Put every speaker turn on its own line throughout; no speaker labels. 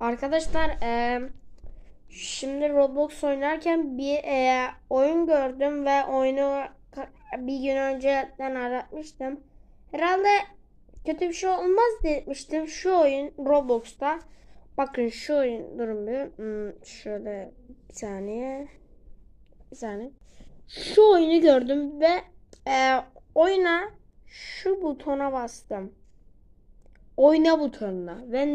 Arkadaşlar eee, şimdi Roblox oynarken bir eee, oyun gördüm ve oyunu bir gün önceden aratmıştım. Herhalde kötü bir şey olmaz demiştim. Şu oyun Roblox'ta. Bakın şu oyun durun bir. Hmm, şöyle bir saniye. Bir saniye. Şu oyunu gördüm ve eee, oyuna şu butona bastım. Oyna butonuna. ve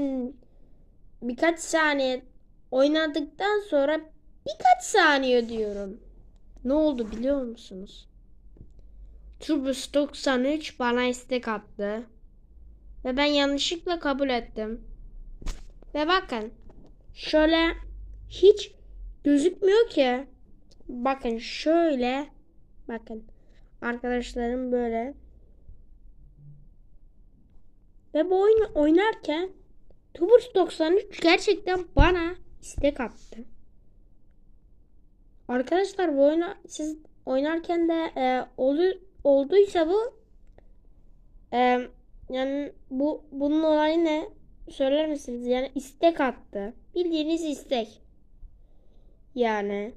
birkaç saniye oynadıktan sonra birkaç saniye diyorum. Ne oldu biliyor musunuz? Turbus 93 bana istek attı. Ve ben yanlışlıkla kabul ettim. Ve bakın şöyle hiç gözükmüyor ki. Bakın şöyle bakın arkadaşlarım böyle ve bu oyunu oynarken Tubers 93 gerçekten bana istek attı. Arkadaşlar bu oyunu siz oynarken de e, olu, olduysa bu e, yani bu bunun olayı ne? Söyler misiniz? Yani istek attı. Bildiğiniz istek. Yani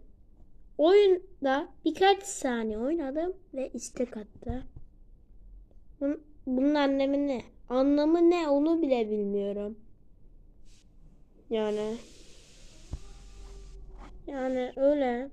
oyunda birkaç saniye oynadım ve istek attı. Bunun, bunun anlamı ne? Anlamı ne onu bile bilmiyorum. Yani yani öyle.